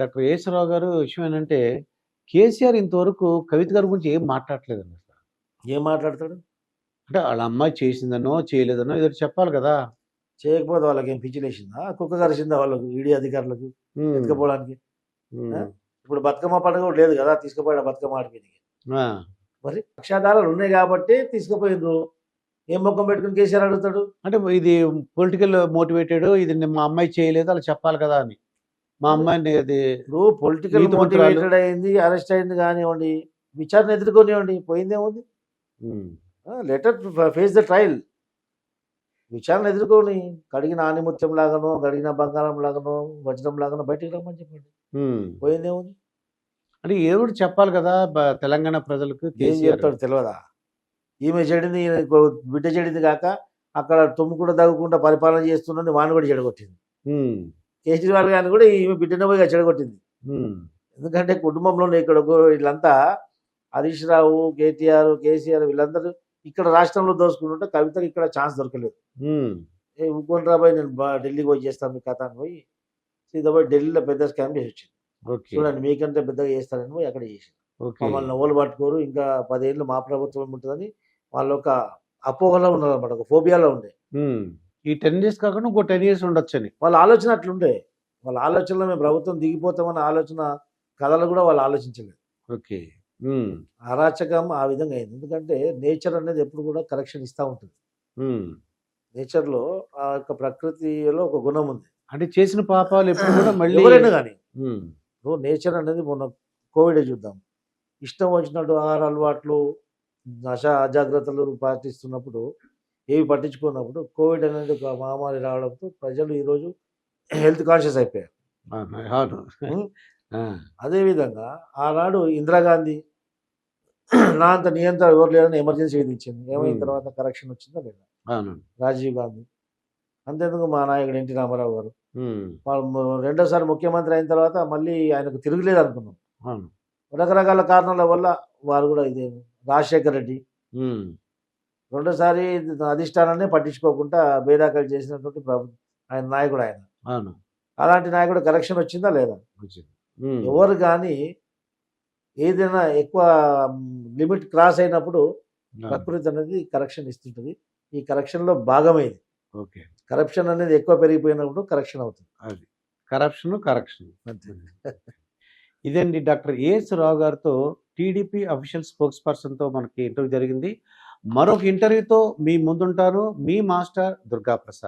Doctor యేసరావు గారు విషయం ఏంటంటే కేసీఆర్ ఇంతవరకు కవిత గారి గురించి ఏం మాట్లాడలేదండి అసలు. ఏం మాట్లాడతాడు? అంటే వాళ్ళ అమ్మాయి చేసిందనో చేయలేదనో ఏదో చెప్పాలి కదా. చేయకపోతే వాళ్ళకి ఏం పిచ్చిలేసిందా కుక్క కరిసిందా వాళ్ళకు ఈడీ అధికారులకు ఎత్తుకపోవడానికి? ఇప్పుడు బతుకమ్మ పండుగ కూడా లేదు కదా తీసుకుపోయాడు బతుకమ్మ ఆడిపోయింది మరి అక్షాధారాలు ఉన్నాయి కాబట్టి తీసుకుపోయిండ్రు. ఏం ముఖం పెట్టుకుని కేసీఆర్ అడుగుతాడు? అంటే ఇది పొలిటికల్ మోటివేటెడ్ ఇది మా అమ్మాయి చేయలేదు అలా చెప్పాలి కదా అని. మా అమ్మాయిని అది ఇప్పుడు పొలిటికల్. మోటివేటెడ్ అయింది అరెస్ట్ అయింది కానివ్వండి విచారణ ఎదుర్కొనివ్వండి పోయిందేముంది let her face the trial విచారణ ఎదుర్కొని కడిగిన ఆనిముత్యం లాగానో కడిగిన బంగారం లాగానో వజ్రం లాగానో బయటికి రమ్మని చెప్పండి. పోయిందేముంది అంటే ఒకటి చెప్పాలి కదా తెలంగాణ ప్రజలకు ఏం చెప్తాడు తెలియదా ఈమె చెడింది బిడ్డ చెడింది కాక అక్కడ తుమ్ముకుండా తగ్గకుండా పరిపాలన చేస్తున్నది వాడిని కూడా చెడగొట్టింది. కేజ్రీవాల్ గారిని కూడా ఈమె బిడ్డనే పోయి చెడగొట్టింది ఎందుకంటే కుటుంబంలోనే ఇక్కడ వీళ్ళంతా హరీష్ రావు కేటీఆర్ కేసీఆర్ వీళ్ళందరూ ఇక్కడ రాష్ట్రంలో దోసుకుంటుంటే కవితకు ఇక్కడ ఛాన్స్ దొరకలేదు. ఏ ఇంకొని రాబోయ్ నేను ఢిల్లీకి పోయి చేస్తాను మీ కథ అని పోయి సీదా పోయి ఢిల్లీలో పెద్ద స్కామ్ చేసి వచ్చింది. చూడండి మీకంటే పెద్దగా చేస్తానని పోయి అక్కడ చేసి మమ్మల్ని ఓలు పట్టుకోరు ఇంకా పదేళ్ళు మా ప్రభుత్వం ఉంటుందని వాళ్ళు ఒక అపోహలో ఉన్నారు అనమాట ఒక ఫోబియాలో ఉండే. ఈ టెన్ ఇయర్స్ కాకుండా ఇంకో టెన్ ఇయర్స్ ఉండొచ్చని. వాళ్ళ ఆలోచన అట్లుండే. వాళ్ళ ఆలోచనలో మేము ప్రభుత్వం దిగిపోతామన్న ఆలోచన కథలు కూడా వాళ్ళు ఆలోచించలేదు. ఓకే. అరాచకం ఆ విధంగా అయింది. ఎందుకంటే నేచర్ అనేది ఎప్పుడు కూడా కరెక్షన్ ఇస్తూ ఉంటుంది. నేచర్లో ఆ యొక్క ప్రకృతిలో ఒక గుణం ఉంది. అంటే చేసిన పాపాలు ఎప్పుడు కూడా మళ్ళీ ఎవరైనా కానీ ఇప్పుడు నేచర్ అనేది మొన్న కోవిడ్ చూద్దాం. ఇష్టం వచ్చినట్టు ఆహార అలవాట్లు నశ అజాగ్రత్తలు పాటిస్తున్నప్పుడు ఏవి పట్టించుకున్నప్పుడు కోవిడ్ అనేది ఒక మహమ్మారి రావడంతో ప్రజలు ఈరోజు హెల్త్ కాన్షియస్ అయిపోయారు. అదేవిధంగా ఆనాడు ఇందిరాగాంధీ నా అంత నియంత్రణ ఎవరు లేదని ఎమర్జెన్సీ విధించింది ఏమైన. తర్వాత కరెక్షన్ వచ్చిందా లేదా? రాజీవ్ గాంధీ. అంతేందుకు మా నాయకుడు ఎన్టీ రామారావు గారు? వాళ్ళు రెండోసారి ముఖ్యమంత్రి అయిన తర్వాత మళ్ళీ ఆయనకు తిరుగులేదు అనుకున్నాం. రకరకాల కారణాల వల్ల వారు కూడా ఇదే రాజశేఖర్ రెడ్డి రెండోసారి అధిష్టానాన్ని పట్టించుకోకుండా బేదాకలు చేసినటువంటి ఆయన నాయకుడు ఆయన. అవును. అలాంటి నాయకుడు కరెక్షన్ వచ్చిందా లేదా? వచ్చింది. ఎవరు కానీ ఏదైనా ఎక్కువ లిమిట్ క్రాస్ అయినప్పుడు ప్రకృతి అనేది కరెక్షన్ ఇస్తుంటుంది. ఈ కరెక్షన్లో భాగమైంది. ఓకే. కరప్షన్ అనేది ఎక్కువ పెరిగిపోయినప్పుడు కరెక్షన్ అవుతుంది. అది. Corruption correction. ఇదండి డాక్టర్? ఏఎస్ రావు గారితో టీడీపీ అఫీషియల్ స్పోక్స్ పర్సన్తో మనకి ఇంటర్వ్యూ జరిగింది. మరొక ఇంటర్వ్యూతో మీ ముందుంటాను మీ మాస్టర్ దుర్గా ప్రసాద్